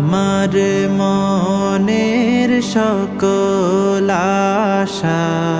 আমার মনের সকল আশা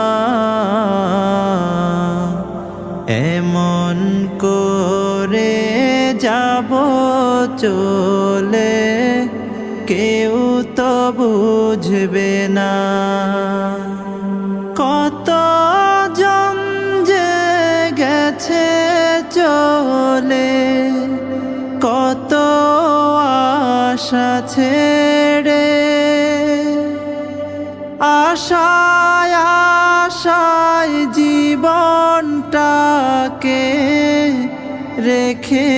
চলে, কেউ তো বুঝবে না। কত জন যে গেছে চলে, কত আশা ছেড়ে। আশায় আশায় জীবনটাকে রেখে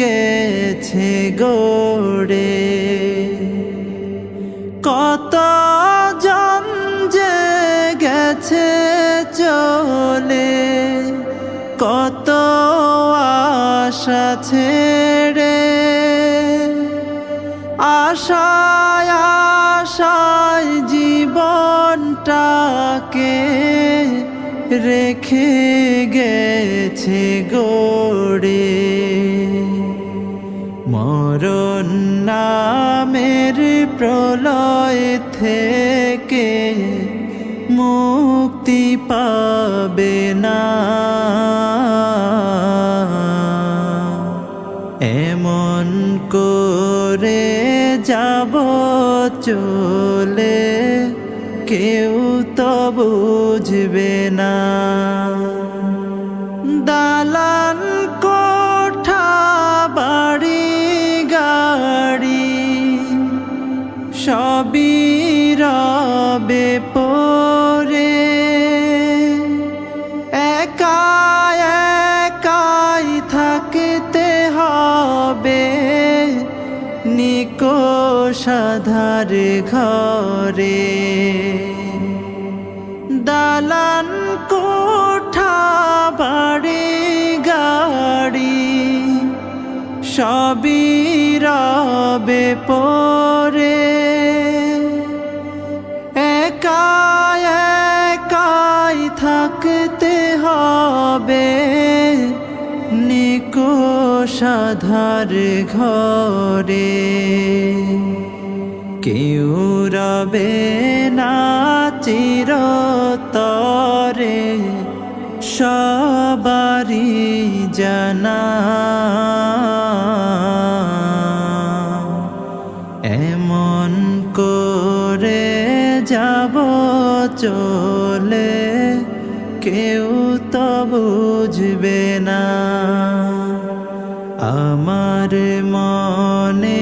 গেছে গোড়ে। কত জন যে গেছে চলে কত আশা ছেড়ে। আশায় আশায় রেখে গেছে গড়ে। মরণ নামের প্রলয় থেকে মুক্তি পাবে না। এমন করে যাব চলে কেউ তো বুঝবে না। সাধার ঘরে। দালান কোঠা বাড়ি গাড়ি, সবই রবে পরে। একা একাই থাকতে হবে নিকো সাধার ঘরে। কেউ রবে না চিরতরে সবারি জানা। এমন করে যাব চলে, কেউ তো বুঝবে না। আমার মনের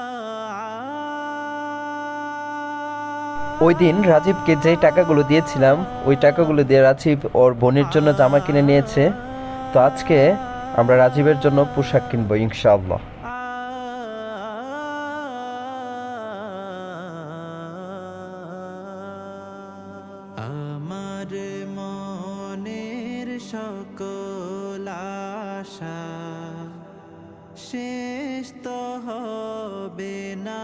ওই দিন রাজীবকে যে টাকাগুলো দিয়েছিলাম, ওই টাকাগুলো দিয়ে রাজীব ওর বোনের জন্য জামা কিনে নিয়েছে। তো আজকে আমরা রাজীবের জন্য পোশাক কিনবো ইনশাআল্লাহ। আমার মনের শেষ তো হবে না।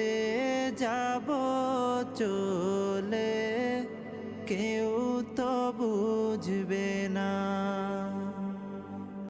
করে যাব চলে কেউ তো বুঝবে না।